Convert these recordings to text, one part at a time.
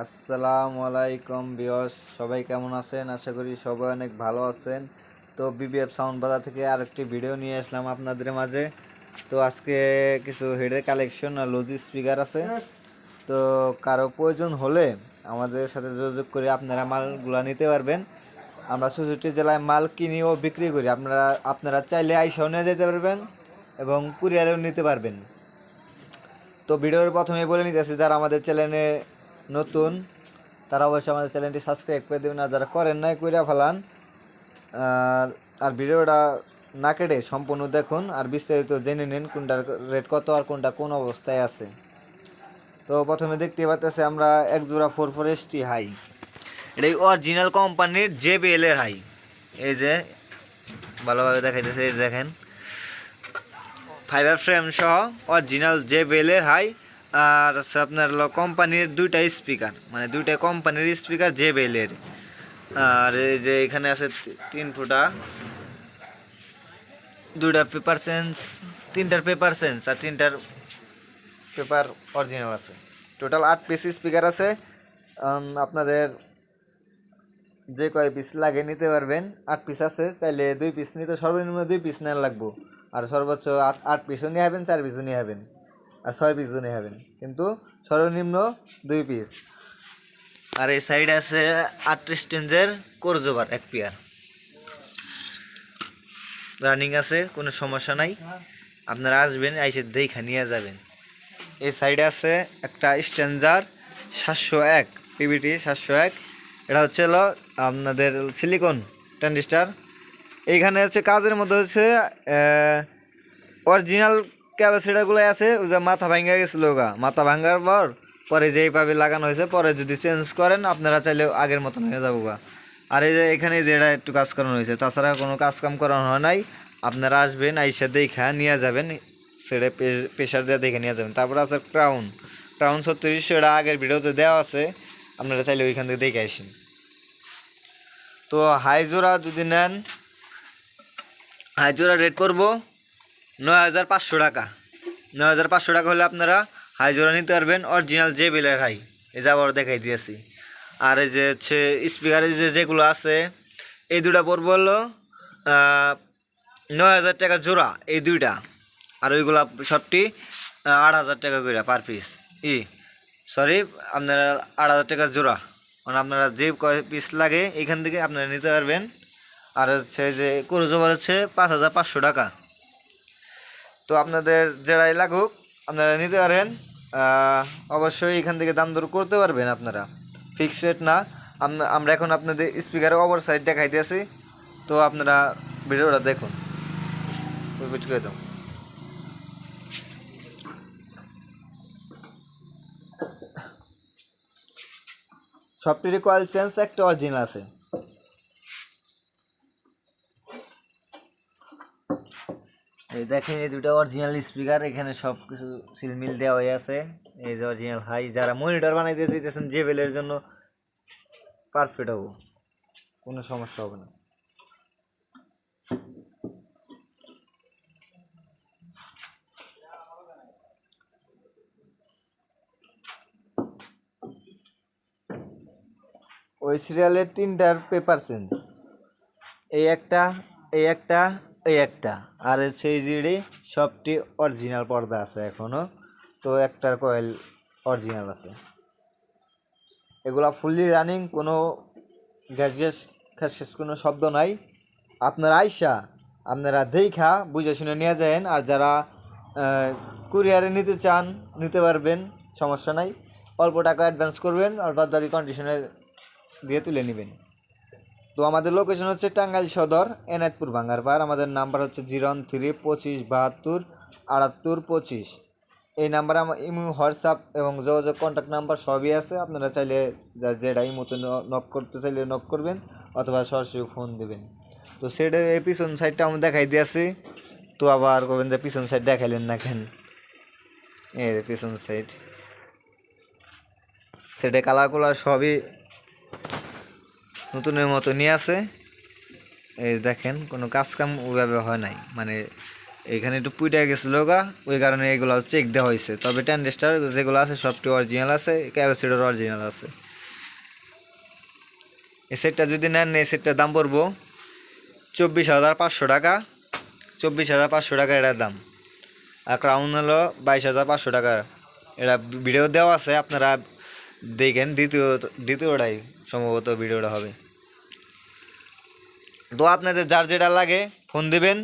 আসসালামু আলাইকুম বিয়স সবাই কেমন আছেন? আশা করি সবাই অনেক ভালো আছেন। তো বিবিএফ সাউন্ড বাজার থেকে আরেকটি ভিডিও নিয়ে আসলাম আপনাদের মাঝে। তো আজকে কিছু হেডের কালেকশন আর লজি স্পিকার আছে। তো কারও প্রয়োজন হলে আমাদের সাথে যোগাযোগ করে আপনারা মালগুলা নিতে পারবেন। আমরা চৌষট্টি জেলায় মাল কিনি ও বিক্রি করি। আপনারা আপনারা চাইলে আইসাও নিয়ে যেতে পারবেন এবং কুরিয়ারেও নিতে পারবেন। তো ভিডিওর প্রথমে বলে নিতেছি, যারা আমাদের চ্যানেলে নতুন, তারা অবশ্যই আমাদের চ্যানেলটি সাবস্ক্রাইব করে দেবেন, আর যারা করেন নাই, কইরা ফেলান। আর ভিডিওটা না কেটে সম্পূর্ণ দেখুন, আর বিস্তারিত জেনে নিন কোনটার রেট কত আর কোনটা কোন অবস্থায় আছে। তো প্রথমে দেখতে পাচ্ছি আমরা এক জোড়া four four S T high এটা অরিজিনাল কোম্পানির জেবিএল এর হাই এই যে, ভালোভাবে দেখাইতেছে, এই দেখেন। ফাইবার ফ্রেম সহ অরিজিনাল জে বেলের হাই আর হচ্ছে আপনার হলো কোম্পানির দুইটা স্পিকার মানে দুইটা কোম্পানির স্পিকার জে বেলের। আর এই যে এখানে আছে তিন ফুটা। দুইটা পেপার সেন্স তিনটার পেপার সেন্স আর তিনটার পেপার অরিজিনাল আছে। টোটাল আট পিস স্পিকার আছে। আপনাদের যে কয় পিস লাগে নিতে পারবেন, আট পিস আছে। চাইলে দুই পিস নিতে, সর্বনিম্ন দুই পিস নেওয়া লাগবো। আর সর্বোচ্চ আট আট পিসও নিয়ে হবেন চার পিসও নিয়ে হবেন আর ছয় পিস নিয়ে হবেন কিন্তু সর্বনিম্ন দুই পিস আর এই সাইড আছে আটত্রিশ টেঞ্জের কোরজোবার, এক পেয়ার রানিং আছে, কোনো সমস্যা নাই। আপনারা আসবেন, আইসে দেখা নিয়ে যাবেন। এই সাইডে আছে একটা স্ট্যান্ডার সাতশো এক পিবিটি সাতশো এক। এটা হচ্ছে হলো আপনাদের সিলিকন ট্যান্ডিস্টার এইখানে হচ্ছে কাজের মধ্যে হচ্ছে অরিজিনাল ক্যাপাসিটারগুলো আছে, ওই যে মাথা ভাঙ্গা গেছিল গা। মাথা ভাঙ্গার পর, পরে যেই পাবে লাগানো হয়েছে, পরে যদি চেঞ্জ করেন, আপনারা চাইলে আগের মতন হয়ে যাব গা। আর এই যে এখানে যে এটা একটু কাজ করানো হয়েছে, তাছাড়া কোনো কাজ কাম করানো হয় নাই। আপনারা আসবেন, আইসা দেখা, নিয়ে যাবেন। সেটা প্রেশার দিয়ে দেখে নিয়ে যাবেন। তারপর আছে ক্রাউন ক্রাউন ছত্রিশ সেটা আগের ভিডিওতে দেওয়া আছে। আপনারা চাইলে ওইখান থেকে দেখে আসেন। তো হাইজোরা যদি নেন, হাই জোড়া রেট করব হাজার পাঁচশো টাকা। নয় হাজার পাঁচশো টাকা হলে আপনারা হাই জোড়া নিতে পারবেন অরিজিনাল যে বেলের হাই। এই যাবার দেখাই দিয়েছি। আর এই যে হচ্ছে স্পিকারে যে যেগুলো আছে, এই দুটা পড়ব হলো নয় হাজার টাকা জোড়া এই দুইটা। আর ওইগুলা সবটি আট হাজার টাকা করে পার পিস ই সরি আপনারা আট হাজার টাকা জোড়া। মানে আপনারা যে কয় পিস লাগে এখান থেকে আপনারা নিতে পারবেন। আর হচ্ছে যে কুরুজোবার হচ্ছে পাঁচ হাজার পাঁচশো টাকা। তো আপনাদের যেটাই লাগুক, আপনারা নিতে পারেন। অবশ্যই এখান থেকে দাম দর করতে পারবেন আপনারা। ফিক্স রেট না। আমরা এখন আপনাদের স্পিকারের ওভার সাইড দেখাইতে আছি। তো আপনারা ভিডিওটা দেখুন। রিপিট করে দাও। সবটিরই কয়েল চেঞ্জ একটা অরিজিনাল আছে। এই দেখেন, এই দুটো অরিজিনাল স্পিকার এখানে সব কিছু সিলমিল দেওয়া হয়ে আছে। এই যে অরিজিনাল হাই যারা মনিটর বানাইতে দিতেছেন যে বেলের জন্য পারফেক্ট হব। কোনো সমস্যা হবে না। ওই সিরিয়ালের তিনটার পেপার চেঞ্জ এই একটা এই একটা এই একটা। আর এই জিডি সবটি অরিজিনাল পর্দা আছে এখনও তো একটার কয়েল অরিজিনাল আছে। এগুলা ফুললি রানিং কোনো গ্যাজেস খ্যাস কোনো শব্দ নাই। আপনারা আইসা, আপনারা দেখা, বুঝে শুনে নিয়ে যাবেন আর যারা কুরিয়ারে নিতে চান, নিতে পারবেন, সমস্যা নাই। অল্প টাকা অ্যাডভান্স করবেন আর বাদ বাকি কন্ডিশনে দিয়ে তুলে নেবেন। তো আমাদের লোকেশন হচ্ছে টাঙ্গাইল সদর, এনায়তপুর ভাঙ্গারপাড় আমাদের নাম্বার হচ্ছে জিরো ওয়ান থ্রি পঁচিশ, বাহাত্তর, আটাত্তর, পঁচিশ। এই নাম্বারে আমার ইমো, হোয়াটসঅ্যাপ এবং যোগাযোগ কন্ট্যাক্ট নাম্বার সবই আছে। আপনারা চাইলে যা- যেটা ইমোতে নক করতে চাইলে নক করবেন অথবা সরাসরি ফোন দেবেন। তো সেটার এই পিছন সাইডটা আমি দেখাই দিয়েছি। তো আবার করবেন যে পিছন সাইড দেখাইলেন না কেন? এই পিছন সাইড সেটা কালার কুলার সবই নতুনের মতো নিয়ে আছে। এই দেখেন, কোনো কাজ কাম ওইভাবে হয় নাই। মানে এখানে একটু পুইটা গেছিল গা, ওই কারণে এগুলো চেক দেওয়া হয়েছে। তবে টেন্ডেস্টার যেগুলো আছে, সবটি অরিজিনাল আছে ক্যাপাসিটার অরিজিনাল আছে। এই সেটটা যদি নেন, এই সেটটার দাম পড়ব চব্বিশ হাজার পাঁচশো টাকা। চব্বিশ হাজার পাঁচশো টাকা এটার দাম। আর ক্রাউন হলো বাইশ হাজার পাঁচশো টাকা এটা ভিডিও দেওয়া আছে, আপনারা দেখেন, দ্বিতীয়, দ্বিতীয়টাই সম্ভবত ভিডিওটা হবে। তো আপনাদের যার যেটা লাগে, ফোন দিবেন।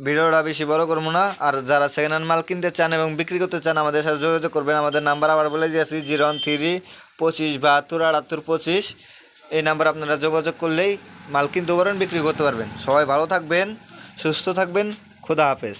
ভিডিওটা বেশি বড় করব না। আর যারা সেকেন্ড হ্যান্ড মাল কিনতে চান এবং বিক্রি করতে চান, আমাদের সাথে যোগাযোগ করবেন। আমাদের নাম্বার আবার বলে দিয়েছি, জিরো ওয়ান থ্রি পঁচিশ বাহাত্তর আটাত্তর পঁচিশ। এই নাম্বার আপনারা যোগাযোগ করলেই মাল কিনতে পারবেন, বিক্রি করতে পারবেন। সবাই ভালো থাকবেন, সুস্থ থাকবেন। খোদা হাফেজ।